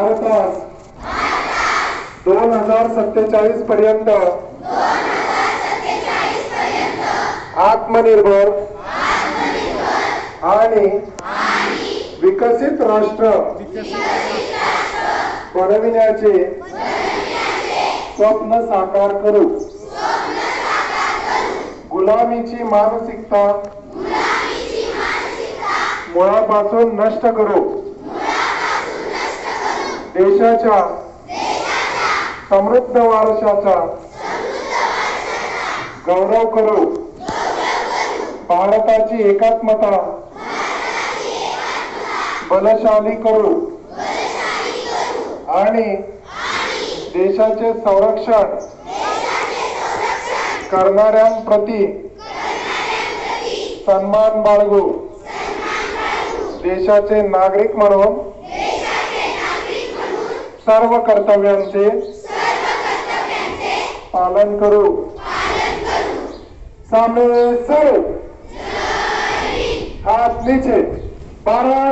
भारतास दोन हजार सत्तेचाळीस पर्यंत आत्मनिर्भर आणि विकसित राष्ट्र बनविण्याचे स्वप्न साकार करू. गुलामीची मानसिकता मुळापासून नष्ट करू. देशाच्या समृद्ध वारशाचा गौरव करू. भारताची एकात्मता बलशाली करू. आणि देशाचे संरक्षण करणाऱ्यांप्रती सन्मान बाळगू. देशाचे नागरिक म्हणून सर्व कर्तव्यांचे पालन करू. सामने सर. हात नीचे. बारह